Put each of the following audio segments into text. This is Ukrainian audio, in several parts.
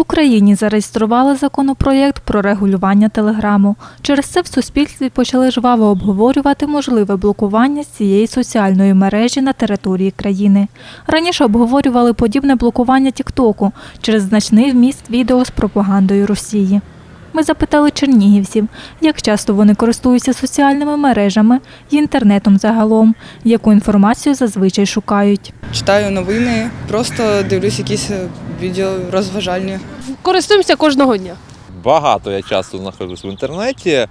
Україні зареєстрували законопроєкт про регулювання телеграму. Через це в суспільстві почали жваво обговорювати можливе блокування цієї соціальної мережі на території країни. Раніше обговорювали подібне блокування Тіктоку через значний вміст відео з пропагандою Росії. Ми запитали чернігівців, як часто вони користуються соціальними мережами і інтернетом загалом, яку інформацію зазвичай шукають. Читаю новини, просто дивлюсь якісь відео розважальні. Користуємося кожного дня. Багато я часто знаходжусь в інтернеті. Е,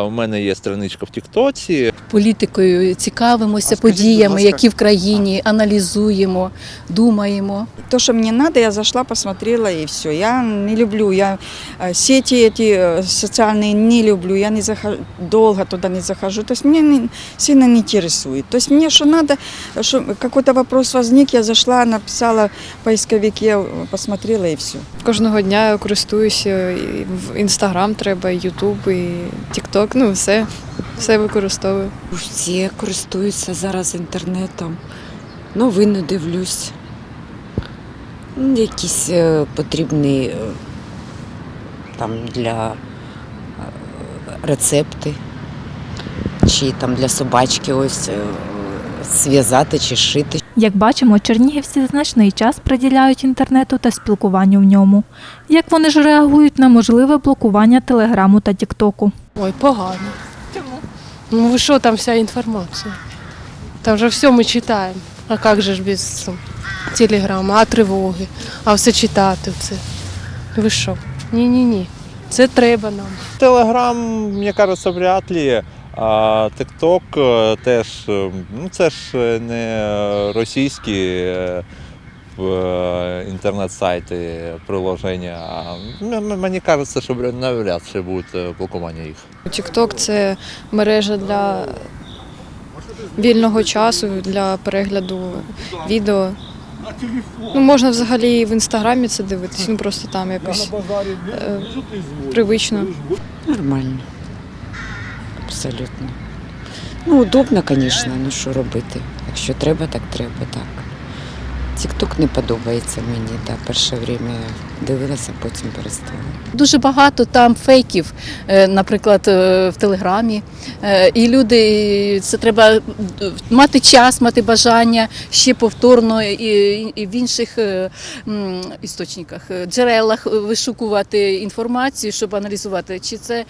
у мене є страничка в Тіктоці. політикою цікавимося А скажіть, будь подіями, ласка- які в країні, аналізуємо, думаємо. То, что мне надо, я зашла, посмотрела и все. Я не люблю, я э, сети эти э, социальные не люблю, я не захожу, долго туда не захожу. То есть меня не, сильно не интересует. То есть мне что надо, что какой-то вопрос возник, я зашла, написала в поисковике, э, посмотрела и все. Кожного дня я користуюся і в інстаграм треба, і Ютуб, і Тікток, ну все, все використовую. Всі користуються зараз інтернетом. Новини дивлюсь. Якісь е, потрібні е, там для е, рецепти, чи там для собачки ось зв'язати чи шити. Як бачимо, чернігівці значний час приділяють інтернету та спілкуванню в ньому. Як вони ж реагують на можливе блокування телеграму та тіктоку? Ой, погано. Чому? Ну ви що, там вся інформація. Там же все ми читаємо. А як же ж без телеграми, а тривоги, а все читати це. Ви що? Ні-ні-ні. Це треба нам. Телеграм, мені кажеться, вряд ли. А Тикток е, теж, е, ну це ж не російські е, інтернет-сайти, приложення. Мені кажеться, що навряд чи буде е, блокування їх. Тікток це мережа для вільного часу, для перегляду відео. Ну, можна взагалі і в інстаграмі це дивитись, ну просто там якось е, привично. Нормально. Абсолютно. Ну, удобно, звісно, ну що робити. Якщо треба, так треба, так. Тікток не подобається мені, так, перше время дивилася, потім перестала. Дуже багато там фейків, е, наприклад, е, в Телеграмі. Е, І люди, це треба мати час, мати бажання ще повторно і і в інших істочниках, джерелах вишукувати інформацію, щоб аналізувати, чи це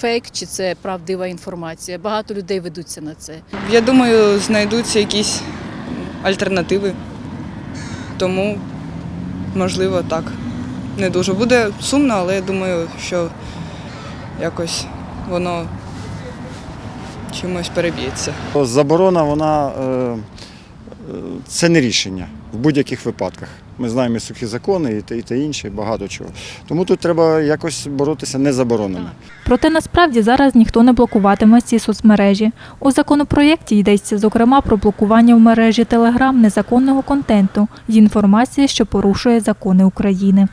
фейк, чи це правдива інформація. Багато людей ведуться на це. Я думаю, знайдуться якісь альтернативи. Тому, можливо, так. Не дуже. Буде сумно, але я думаю, що якось воно чимось переб'ється. Заборона, вона е, це не рішення в будь-яких випадках. Ми знаємо і сухі закони, і те, і те інше, багато чого. Тому тут треба якось боротися не заборонами. Проте насправді зараз ніхто не блокуватиме ці соцмережі. У законопроєкті йдеться зокрема про блокування в мережі Телеграм незаконного контенту і інформації, що порушує закони України.